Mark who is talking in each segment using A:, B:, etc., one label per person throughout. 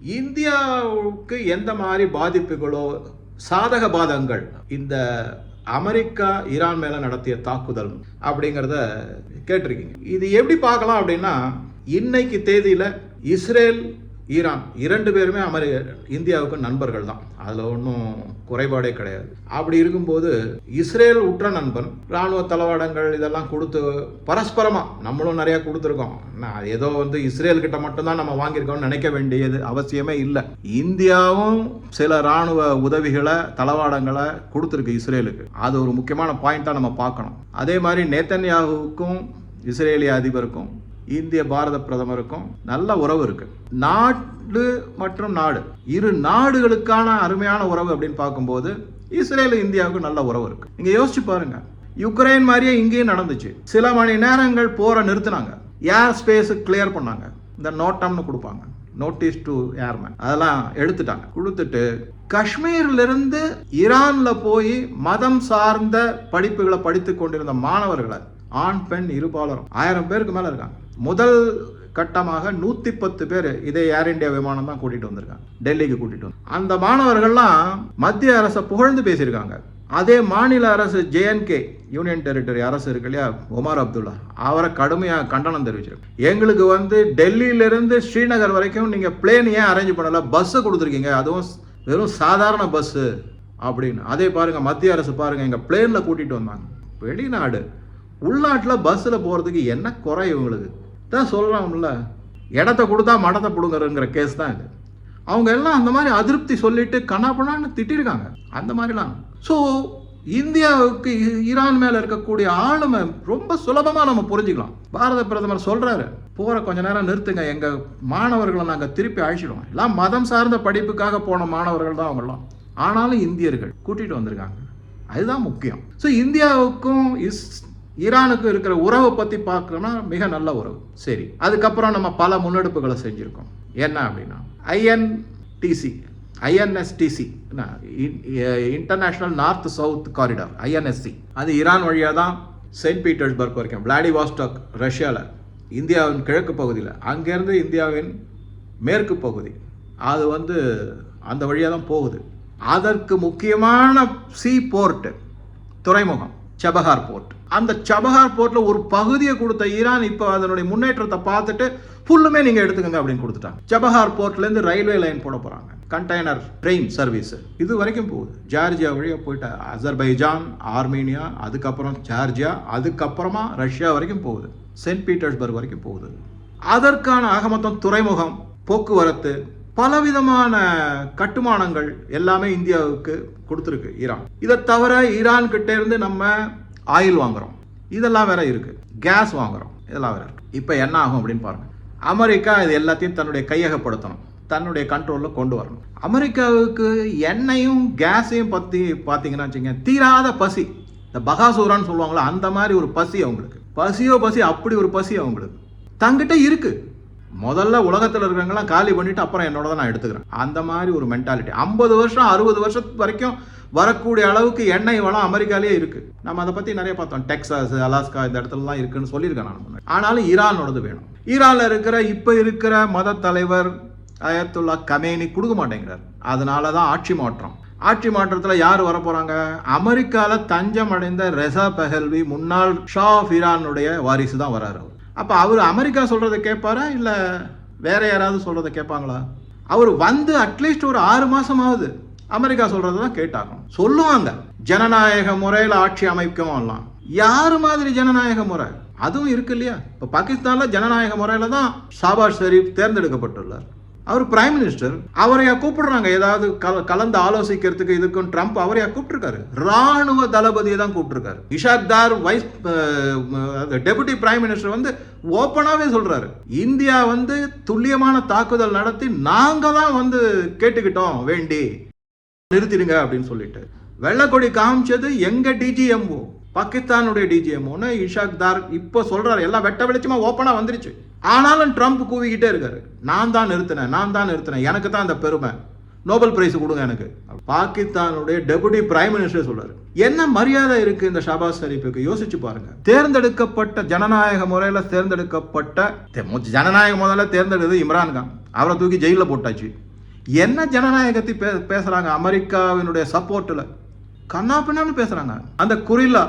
A: இந்தியாவுக்கு எந்த மாதிரி பாதிப்புகளோ சாதக பாதங்கள் இந்த அமெரிக்கா ஈரான் மேல நடத்திய தாக்குதல் அப்படிங்கிறத கேட்டிருக்கீங்க. இது எப்படி பார்க்கலாம் அப்படின்னா இன்னைக்கு தேதியில இஸ்ரேல் ஈரான் இரண்டு பேருமே அமெரி இந்தியாவுக்கு நண்பர்கள் தான். அதில் ஒன்றும் குறைபாடே கிடையாது. அப்படி இருக்கும்போது இஸ்ரேல் உற்ற நண்பன் இராணுவ தளவாடங்கள் இதெல்லாம் கொடுத்து பரஸ்பரமாக நம்மளும் நிறையா கொடுத்துருக்கோம். நான் ஏதோ வந்து இஸ்ரேல் கிட்ட மட்டும்தான் நம்ம வாங்கியிருக்கோம்னு நினைக்க வேண்டியது அவசியமே இல்லை. இந்தியாவும் சில இராணுவ உதவிகளை தளவாடங்களை கொடுத்துருக்கு இஸ்ரேலுக்கு. அது ஒரு முக்கியமான பாயிண்ட்டாக நம்ம பார்க்கணும். அதே மாதிரி நேத்தன்யாவுக்கும் இஸ்ரேலிய அதிபருக்கும் இந்திய பாரத பிரதமருக்கும் நல்ல உறவு இருக்கு. நாடு மற்றும் நாடு. இரு நாடுகளுக்கான அருமையான உறவு அப்படின்னு பார்க்கும்போது இஸ்ரேல் இந்தியாவுக்கு நல்ல உறவு இருக்கு. நீங்க யோசிச்சு பாருங்க. யுக்ரைன் மாதிரியே இங்கேயும் நடந்துச்சு. சில மணி நேரங்கள் போரை நிறுத்தினாங்க. ஏர் ஸ்பேஸ் கிளியர் பண்ணாங்க. இந்த நோட்டம்னு கொடுப்பாங்க. நோட்டீஸ் டு ஏர்மேன் அதெல்லாம் எடுத்துட்டாங்க. கொடுத்துட்டு காஷ்மீர்ல இருந்து ஈரான்ல போய் மதம் சார்ந்த படிப்புகளை படித்து கொண்டிருந்த மாணவர்களை ஆண் பெண் இருபாலரும் ஆயிரம் பேருக்கு மேல இருக்காங்க. முதல் கட்டமாக நூத்தி பத்து பேர் இதே ஏர் இந்தியா விமானம் தான் கூட்டிட்டு வந்திருக்காங்க. டெல்லிக்கு கூட்டிட்டு வந்து. அந்த மாணவர்கள்லாம் மத்திய அரசை புகழ்ந்து பேசியிருக்காங்க. அதே மாநில அரசு ஜேஎன்கே யூனியன் டெரிட்டரி அரசு இருக்கு இல்லையா உமர் அப்துல்லா. அவரை கடுமையாக கண்டனம் தெரிவிச்சிருக்கு. எங்களுக்கு வந்து டெல்லியிலிருந்து ஸ்ரீநகர் வரைக்கும் நீங்கள் பிளேன் ஏன் அரேஞ்ச் பண்ணல? பஸ்ஸு கொடுத்துருக்கீங்க. அதுவும் வெறும் சாதாரண பஸ்ஸு அப்படின்னு. அதே பாருங்கள் மத்திய அரசு பாருங்கள் எங்கள் பிளேனில் கூட்டிகிட்டு வந்தாங்க. வெளிநாடு. உள்நாட்டில் பஸ்ஸில் போகிறதுக்கு என்ன குறை இவங்களுக்கு? தான் சொல்கிறாங்கல்ல இடத்த கொடுத்தா மடத்தை பிடுங்குறங்கிற கேஸ் தான் இது. அவங்க எல்லாம் அந்த மாதிரி அதிருப்தி சொல்லிட்டு கண்ணாப்பண்ணான்னு திட்டிருக்காங்க. அந்த மாதிரிலாம். ஸோ இந்தியாவுக்கு ஈரான் மேலே இருக்கக்கூடிய ஆளுமை ரொம்ப சுலபமாக நம்ம புரிஞ்சுக்கலாம். பாரத பிரதமர் சொல்கிறாரு போகிற கொஞ்ச நேரம் நிறுத்துங்க. எங்கள் மாணவர்களை நாங்கள் திருப்பி அழைச்சிடுவோம். எல்லாம் மதம் சார்ந்த படிப்புக்காக போன மாணவர்கள் தான் அவங்களாம் ஆனாலும் இந்தியர்கள். கூட்டிகிட்டு வந்திருக்காங்க. அதுதான் முக்கியம். ஸோ இந்தியாவுக்கும் இஸ் ஈரானுக்கும் இருக்கிற உறவை பற்றி பார்க்கணும்னா மிக நல்ல உறவு. சரி அதுக்கப்புறம் நம்ம பல முன்னெடுப்புகளை செஞ்சுருக்கோம். என்ன அப்படின்னா INDC INSTC international north south corridor INSC அது ஈரான் வழியாக தான் செயின்ட் பீட்டர்ஸ்பர்க் வரைக்கும் விளாடிவாஸ்டாக் ரஷ்யாவில் இந்தியாவின் கிழக்கு பகுதியில். அங்கேருந்து இந்தியாவின் மேற்கு பகுதி. அது வந்து அந்த வழியாக தான் போகுது. அதற்கு முக்கியமான சி போர்ட்டு துறைமுகம். Chabahar port. அந்த சபஹார் போர்ட்டில் ஒரு பகுதியை கொடுத்த ஈரான் இப்போ அதனுடைய முன்னேற்றத்தை பார்த்துட்டு ஃபுல்லுமே நீங்கள் எடுத்துக்கங்க அப்படின்னு கொடுத்துட்டாங்க. சபஹார் போர்ட்லேருந்து ரயில்வே லைன் போட போகிறாங்க கண்டெய்னர் ட்ரெயின் சர்வீஸ். இது வரைக்கும் போகுது. ஜார்ஜியா வழியாக போயிட்டு அசர்பைஜான் ஆர்மீனியா அதுக்கப்புறம் ஜார்ஜியா அதுக்கப்புறமா ரஷ்யா வரைக்கும் போகுது. சென்ட் பீட்டர்ஸ்பர்க் வரைக்கும் போகுது. அதற்கான ஆகமொத்தம் துறைமுகம் போக்குவரத்து பலவிதமான கட்டுமானங்கள் எல்லாமே இந்தியாவுக்கு கொடுத்துருக்கு ஈரான். இதை தவிர ஈரான் கிட்ட இருந்து நம்ம ஆயில் வாங்குறோம். இதெல்லாம் வேற இருக்கு. கேஸ் வாங்குறோம். இதெல்லாம் வேற இருக்கு. இப்போ என்ன ஆகும் அப்படின்னு பாருங்க. அமெரிக்கா இது எல்லாத்தையும் தன்னுடைய கையகப்படுத்தணும். தன்னுடைய கண்ட்ரோலில் கொண்டு வரணும். அமெரிக்காவுக்கு எண்ணெயும் கேஸையும் பற்றி பார்த்தீங்கன்னா வச்சுங்க தீராத பசி. இந்த பகாசூரான்னு சொல்லுவாங்களா அந்த மாதிரி ஒரு பசி அவங்களுக்கு. பசியோ பசி அப்படி ஒரு பசி அவங்களுக்கு. தங்கிட்ட இருக்குது முதல்ல உலகத்தில் இருக்கிறவங்களாம் காலி பண்ணிட்டு அப்புறம் என்னோட தான் நான் எடுத்துக்கிறேன். அந்த மாதிரி ஒரு மென்டாலிட்டி ஐம்பது வருஷம் அறுபது வருஷத்து வரைக்கும் வரக்கூடிய அளவுக்கு எண்ணெய் வளம் அமெரிக்காலேயே இருக்கு. நம்ம அதை பத்தி நிறைய பார்த்தோம். டெக்ஸாஸ் அலாஸ்கா இந்த இடத்துலலாம் இருக்குன்னு சொல்லியிருக்கேன் நான் முன்னாடி. ஆனாலும் ஈரானோடது வேணும். ஈரான்ல இருக்கிற இப்ப இருக்கிற மத தலைவர் அயத்துல்லா கமேனி கொடுக்க மாட்டேங்கிறார். அதனால தான் ஆட்சி மாற்றம். ஆட்சி மாற்றத்தில் யார் வர அமெரிக்காவில் தஞ்சம் அடைந்த ரெசா பெஹல்வி முன்னாள் ஷா ஆஃப் ஈரானுடைய வாரிசு தான் வராரு அவர். அப்போ அவர் அமெரிக்கா சொல்கிறத கேட்பாரா? இல்லை வேற யாராவது சொல்கிறத கேட்பாங்களா? அவர் வந்து அட்லீஸ்ட் ஒரு ஆறு மாசமாவது அமெரிக்கா சொல்கிறத தான் கேட்டாகணும். சொல்லுவாங்க ஜனநாயக முறையில் ஆட்சி அமைக்கவும் யார் மாதிரி ஜனநாயக முறை? அதுவும் இருக்கு இல்லையா? இப்போ பாகிஸ்தானில் ஜனநாயக முறையில் தான் ஷாபாஸ் ஷெரீப் தேர்ந்தெடுக்கப்பட்டுள்ளார். அவர் பிரைம் மினிஸ்டர் அவரையா கூப்பிடுறாங்க. ஏதாவது கல கலந்து ஆலோசிக்கிறதுக்கு இதுக்கும் ட்ரம்ப் அவரையா கூப்பிட்டுருக்காரு. ராணுவ தளபதியை தான் கூப்பிட்டுருக்காரு. இஷாக் தார் வைஸ் டெபுட்டி பிரைம் மினிஸ்டர் வந்து ஓப்பனாகவே சொல்கிறாரு இந்தியா வந்து துல்லியமான தாக்குதல் நடத்தி நாங்கள் தான் வந்து கேட்டுக்கிட்டோம் வேண்டி. நிறுத்திடுங்க அப்படின்னு சொல்லிட்டு. வெள்ளக்கொடி காமிச்சது எங்கள் டிஜிஎம்ஓ பாகிஸ்தானுடைய டிஜிஎம்னு இஷாக் தார் இப்போ சொல்கிறார் எல்லாம் வெட்ட வெளிச்சமாக ஓப்பனாக வந்துருச்சு. ஆனாலும் ட்ரம்ப் கூவிக்கிட்டே இருக்காரு. நான் தான் நிறுத்தினேன் நான் தான் நிறுத்தினேன். எனக்கு தான் அந்த பெருமை. நோபல் பிரைஸ் கொடுங்க எனக்கு. பாகிஸ்தானுடைய டெபுட்டி பிரைம் மினிஸ்டர் சொல்றாரு. என்ன மரியாதை இருக்கு இந்த ஷாபாஸ் ஷரீஃபுக்கு? யோசிச்சு பாருங்க. தேர்ந்தெடுக்கப்பட்ட ஜனநாயக முறையில தேர்ந்தெடுக்கப்பட்ட ஜனநாயக முதல்ல தேர்ந்தெடுத்தது இம்ரான் கான். அவரை தூக்கி ஜெயிலில் போட்டாச்சு. என்ன ஜனநாயகத்தை பே பேசுகிறாங்க அமெரிக்காவினுடைய சப்போர்ட்டில் கண்ணா பின்னான்னு பேசுகிறாங்க அந்த குரில்லா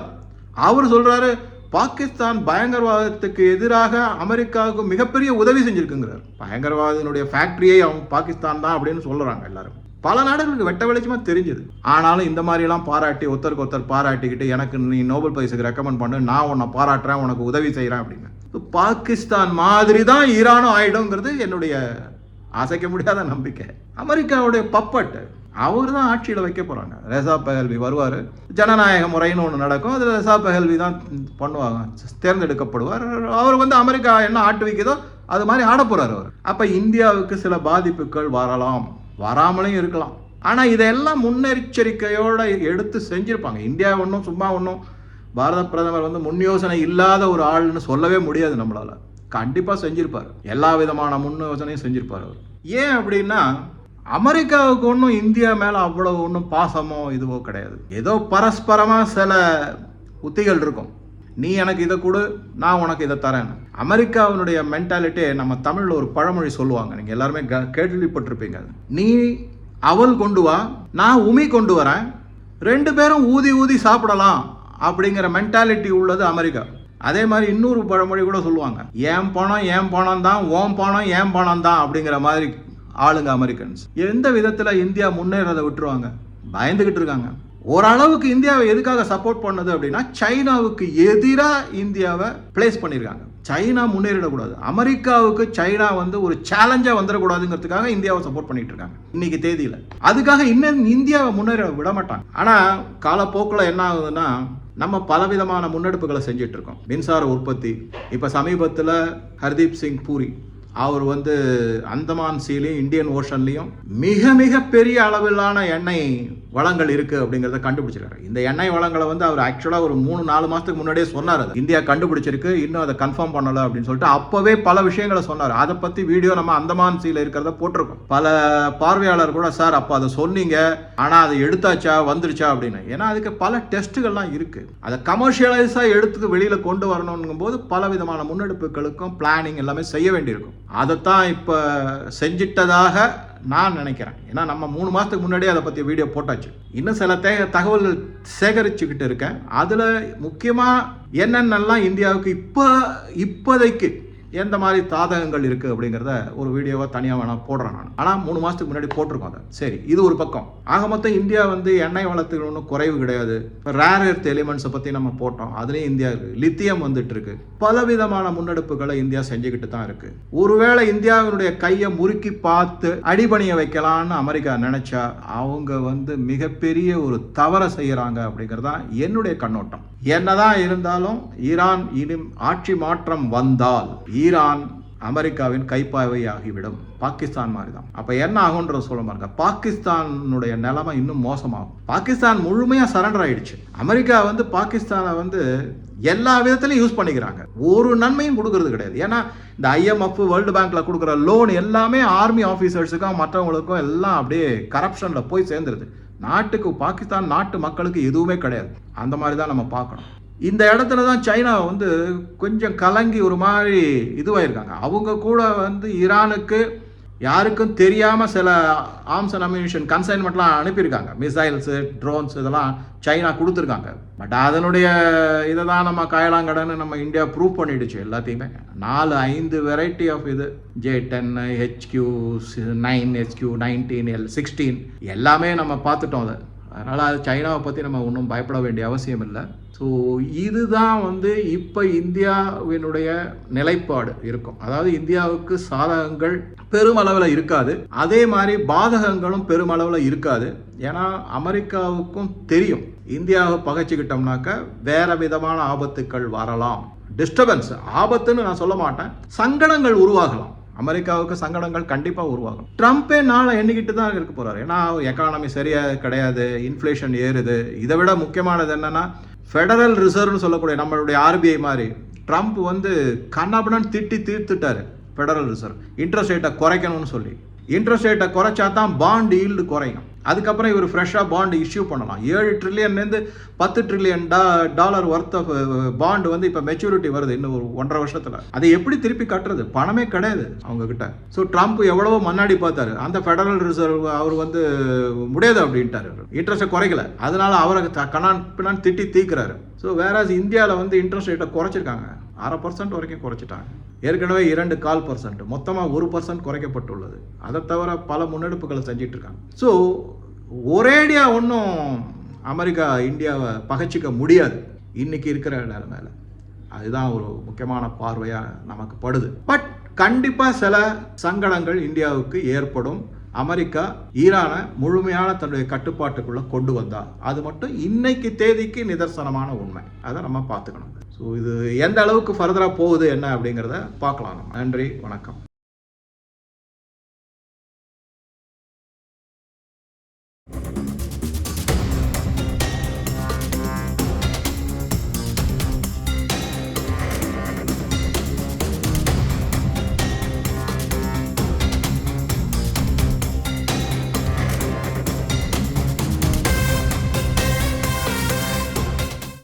A: அவர் சொல்கிறாரு பாகிஸ்தான் பயங்கரவாதத்துக்கு எதிராக அமெரிக்காவுக்கு மிகப்பெரிய உதவி செஞ்சிருக்குங்கிறார். பயங்கரவாதத்தினுடைய ஃபேக்ட்ரியை அவங்க பாகிஸ்தான் தான் அப்படின்னு சொல்கிறாங்க எல்லாரும். பல நாடுகளுக்கு வெட்ட வெளிச்சமாக தெரிஞ்சுது. ஆனாலும் இந்த மாதிரிலாம் பாராட்டி ஒருத்தருக்கு ஒருத்தர் பாராட்டிக்கிட்டு எனக்கு நீ நோபல் பரிசுக்கு ரெக்கமெண்ட் பண்ணு நான் உன்னை பாராட்டுறேன் உனக்கு உதவி செய்கிறேன் அப்படின்னு. பாகிஸ்தான் மாதிரி தான் ஈரானும் ஆயிடுங்கிறது என்னுடைய அசைக்க முடியாத நம்பிக்கை. அமெரிக்காவுடைய பப்பட்டு அவர் தான் ஆட்சியில் வைக்க போகிறாங்க ரெசா பகல்வி வருவார். ஜனநாயக முறைன்னு ஒன்று நடக்கும். அதில் ரெசா பகல்வி தான் பண்ணுவாங்க. தேர்ந்தெடுக்கப்படுவார். அவர் வந்து அமெரிக்கா என்ன ஆட்டு வைக்குதோ அது மாதிரி ஆட போகிறார் அவர். அப்போ இந்தியாவுக்கு சில பாதிப்புகள் வரலாம். வராமலையும் இருக்கலாம். ஆனால் இதெல்லாம் முன்னெச்சரிக்கையோடு எடுத்து செஞ்சுருப்பாங்க. இந்தியா ஒன்றும் சும்மா ஒன்றும் பாரத பிரதமர் வந்து முன் யோசனை இல்லாத ஒரு ஆள்னு சொல்லவே முடியாது நம்மளால். கண்டிப்பாக செஞ்சுருப்பார். எல்லா விதமான முன் யோசனையும் செஞ்சிருப்பார் அவர். ஏன் அப்படின்னா அமெரிக்காவுக்கு ஒன்றும் இந்தியா மேலே அவ்வளோ ஒன்றும் பாசமோ இதுவோ கிடையாது. ஏதோ பரஸ்பரமாக சில உத்திகள் இருக்கும். நீ எனக்கு இதை கொடு நான் உனக்கு இதை தரேன் அமெரிக்காவினுடைய மென்டாலிட்டி நம்ம தமிழில் ஒரு பழமொழி சொல்லுவாங்க. நீங்கள் எல்லாருமே க கேள்விப்பட்டிருப்பீங்க அது. நீ அவள் கொண்டு வா நான் உமி கொண்டு வரேன். ரெண்டு பேரும் ஊதி ஊதி சாப்பிடலாம் அப்படிங்கிற மென்டாலிட்டி உள்ளது அமெரிக்கா. அதே மாதிரி இன்னொரு பழமொழி கூட சொல்லுவாங்க. ஏன் பணம் ஏன் பணம் தான் ஓம் பணம் ஏன் பணம் தான் அப்படிங்கிற மாதிரி ஆளுங்க அமெரிக்கன்ஸ். எந்த விதத்தில் இந்தியா முன்னேறதை விட்டுருவாங்க? பயந்துக்கிட்டு இருக்காங்க. ஓரளவுக்கு இந்தியாவை எதுக்காக சப்போர்ட் பண்ணது அப்படின்னா சைனாவுக்கு எதிராக இந்தியாவை பிளேஸ் பண்ணியிருக்காங்க சைனா முன்னேறிடக்கூடாது. அமெரிக்காவுக்கு சைனா வந்து ஒரு சேலஞ்சாக வந்துடக்கூடாதுங்கிறதுக்காக இந்தியாவை சப்போர்ட் பண்ணிட்டு இருக்காங்க. இன்னைக்கு தேதியில். அதுக்காக இன்னும் இந்தியாவை முன்னேற விட மாட்டாங்க. ஆனால் காலப்போக்கில் என்ன ஆகுதுன்னா நம்ம பலவிதமான முன்னெடுப்புகளை செஞ்சிட்டு இருக்கோம். மின்சார உற்பத்தி. இப்போ சமீபத்தில் ஹர்தீப் சிங் பூரி அவர் வந்து அந்தமான் சீலையும் இந்தியன் ஓஷன்லையும் மிக மிக பெரிய அளவிலான எண்ணெய் வளங்கள் இருக்குது அப்படிங்கிறத கண்டுபிடிச்சிருக்காரு. இந்த எண்ணெய் வளங்களை வந்து அவர் ஆக்சுவலாக ஒரு மூணு நாலு மாதத்துக்கு முன்னாடியே சொன்னார் அது. இந்தியா கண்டுபிடிச்சிருக்கு இன்னும் அதை கன்ஃபார்ம் பண்ணல அப்படின்னு சொல்லிட்டு அப்போவே பல விஷயங்களை சொன்னார். அதை பற்றி வீடியோ நம்ம அந்தமான் சீல இருக்கிறத போட்டிருக்கோம். பல பார்வையாளர் கூட சார் அப்போ அதை சொன்னீங்க. ஆனால் அதை எடுத்தாச்சா? வந்துருச்சா? அப்படின்னு. ஏன்னா அதுக்கு பல டெஸ்ட்டுகள்லாம் இருக்குது அதை கமர்ஷியலைஸாக எடுத்து வெளியில் கொண்டு வரணுங்கும் போது பல விதமான முன்னெடுப்புகளுக்கும் பிளானிங் எல்லாமே செய்ய வேண்டியிருக்கும். அதைத்தான் இப்போ செஞ்சிட்டதாக நான் நினைக்கிறேன். ஏன்னா நம்ம மூணு மாதத்துக்கு முன்னாடியே அதை பற்றி வீடியோ போட்டாச்சு. இன்னும் சில தே தகவல்கள் சேகரிச்சுக்கிட்டு இருக்கேன். அதில் முக்கியமாக என்னென்னலாம் இந்தியாவுக்கு இப்போ இப்போதைக்கு எந்த மாதிரி தாதகங்கள் இருக்குது அப்படிங்கிறத ஒரு வீடியோவை தனியாக வேணால் போடுறேன் நான். ஆனால் மூணு மாதத்துக்கு முன்னாடி போட்டிருக்கோம் அதை. சரி இது ஒரு பக்கம். ஆக மொத்தம் இந்தியா வந்து எண்ணெய் வளத்துக்கு ஒன்றும் குறைவு கிடையாது. இப்போ ரேர் எர்த் எலிமெண்ட்ஸை பற்றி நம்ம போட்டோம். அதுலேயும் இந்தியா இருக்குது லித்தியம் வந்துட்டு இருக்கு. பலவிதமான முன்னெடுப்புகளை இந்தியா செஞ்சுக்கிட்டு தான் இருக்கு. ஒருவேளை இந்தியாவினுடைய கையை முறுக்கி பார்த்து அடிபணிய வைக்கலான்னு அமெரிக்கா நினைச்சா அவங்க வந்து மிகப்பெரிய ஒரு தவறை செய்யறாங்க அப்படிங்கிறது தான் என்னுடைய கண்ணோட்டம். என்னதான் இருந்தாலும் ஈரான் இனி ஆட்சி மாற்றம் வந்தால் ஈரான் அமெரிக்காவின் கைப்பாவை ஆகிவிடும் பாகிஸ்தான் மாதிரி தான் அப்போ என்ன ஆகுன்றத சொல்ல பாருங்க. பாகிஸ்தானுடைய நிலைமை இன்னும் மோசமாகும். பாகிஸ்தான் முழுமையாக சரண்டர் ஆயிடுச்சு. அமெரிக்கா வந்து பாகிஸ்தானை வந்து எல்லா விதத்துலையும் யூஸ் பண்ணிக்கிறாங்க. ஒரு நன்மையும் கொடுக்கறது கிடையாது. ஏன்னா இந்த ஐஎம்எஃப் வேர்ல்டு பேங்க்ல கொடுக்குற லோன் எல்லாமே ஆர்மி ஆஃபீஸர்ஸுக்கும் மற்றவங்களுக்கும் எல்லாம் அப்படியே கரப்ஷனில் போய் சேர்ந்துருது. நாட்டுக்கு பாகிஸ்தான் நாட்டு மக்களுக்கு எதுவுமே கிடையாது. அந்த மாதிரி தான் நம்ம பார்க்கணும். இந்த இடத்துல தான் சைனா வந்து கொஞ்சம் கலங்கி ஒரு மாதிரி இதுவாயிருக்காங்க. அவங்க கூட வந்து ஈரானுக்கு யாருக்கும் தெரியாமல் சில ஆர்ம்ஸ் அண்ட் அம்யூனிஷன் கன்சைன்மெண்ட்லாம் அனுப்பியிருக்காங்க. மிசைல்ஸு ட்ரோன்ஸ் இதெல்லாம் சைனா கொடுத்துருக்காங்க. பட் அதனுடைய இதை தான் நம்ம காயலாங்கடன்னு நம்ம இந்தியா ப்ரூவ் பண்ணிடுச்சு எல்லாத்தையுமே. நாலு ஐந்து வெரைட்டி ஆஃப் இது. J ten HQ nine HQ nineteen L sixteen எல்லாமே நம்ம பார்த்துட்டோம் அதை. அதனால் அது சைனாவை பற்றி நம்ம ஒன்றும் பயப்பட வேண்டிய அவசியம் இல்லை. ஸோ இதுதான் வந்து இப்போ இந்தியாவினுடைய நிலைப்பாடு இருக்கும். அதாவது இந்தியாவுக்கு சாதகங்கள் பெருமளவில் இருக்காது. அதே மாதிரி பாதகங்களும் பெருமளவில் இருக்காது. ஏன்னா அமெரிக்காவுக்கும் தெரியும். இந்தியாவை பகைச்சிக்கிட்டோம்னாக்க வேற விதமான ஆபத்துக்கள் வரலாம். டிஸ்டர்பன்ஸ் ஆபத்துன்னு நான் சொல்ல மாட்டேன். சங்கடங்கள் உருவாகலாம். அமெரிக்காவுக்கு சங்கடங்கள் கண்டிப்பாக உருவாகும். ட்ரம்ப்பே நாளை எண்ணிக்கிட்டு தான் இருக்க போறாரு. ஏன்னா எக்கானமி சரியா கிடையாது இன்ஃப்ளேஷன் ஏறுது. இதை விட முக்கியமானது என்னன்னா ஃபெடரல் ரிசர்வ்னு சொல்லக்கூடிய நம்மளுடைய ஆர்பிஐ மாதிரி ட்ரம்ப் வந்து கண்ணாபுடன் திட்டி தீர்த்துட்டாரு ஃபெடரல் ரிசர்வ் இன்ட்ரெஸ்ட் ரேட்டை குறைக்கணும்னு சொல்லி. இன்ட்ரெஸ்ட் ரேட்டை குறைச்சா தான் பாண்ட் ஈல்டு குறையும். அதுக்கப்புறம் இவர் ஃப்ரெஷ்ஷாக பாண்டு இஷ்யூ பண்ணலாம். ஏழு ட்ரில்லியன்லேருந்து பத்து ட்ரில்லியன் டா டாலர் ஒர்த் ஆஃப் பாண்டு வந்து இப்போ மெச்சூரிட்டி வருது இன்னும் ஒரு ஒன்றரை வருஷத்தில். அதை எப்படி திருப்பி கட்டுறது? பணமே கிடையாது அவங்கக்கிட்ட ஸோ ட்ரம்ப் எவ்வளவோ முன்னாடி பார்த்தாரு. அந்த ஃபெடரல் ரிசர்வ் அவர் வந்து முடியாது அப்படின்ட்டாரு இன்ட்ரெஸ்ட்டை குறைக்கல. அதனால அவரை த- பின்னான் திட்டி தீக்குறாரு. ஸோ வேற இந்தியாவில் வந்து இன்ட்ரெஸ்ட் ரேட்டை குறைச்சிருக்காங்க. அரை பர்சன்ட் வரைக்கும் குறைச்சிட்டாங்க. ஏற்கனவே இரண்டு கால் பர்சன்ட் மொத்தமாக ஒரு பர்சன்ட் குறைக்கப்பட்டுள்ளது. அதை தவிர பல முன்னெடுப்புகளை செஞ்சிட்ருக்காங்க ஸோ ஒரேடியா ஒன்றும் அமெரிக்கா இந்தியாவை பகைச்சிக்க முடியாது. இன்னைக்கு இருக்கிற நிலைமையில. அதுதான் ஒரு முக்கியமான பார்வையாக நமக்கு படுது. பட் கண்டிப்பாக சில சங்கடங்கள் இந்தியாவுக்கு ஏற்படும். அமெரிக்கா ஈரானை முழுமையான தன்னுடைய கட்டுப்பாட்டுக்குள்ளே கொண்டு வந்தா. அது மட்டும் இன்னைக்கு தேதிக்கு நிதர்சனமான உண்மை. அதை நம்ம பார்த்துக்கணும். ஸோ இது எந்த அளவுக்கு ஃபர்தராக போகுது என்ன அப்படிங்கிறத பார்க்கலாம். நம்ம நன்றி வணக்கம்.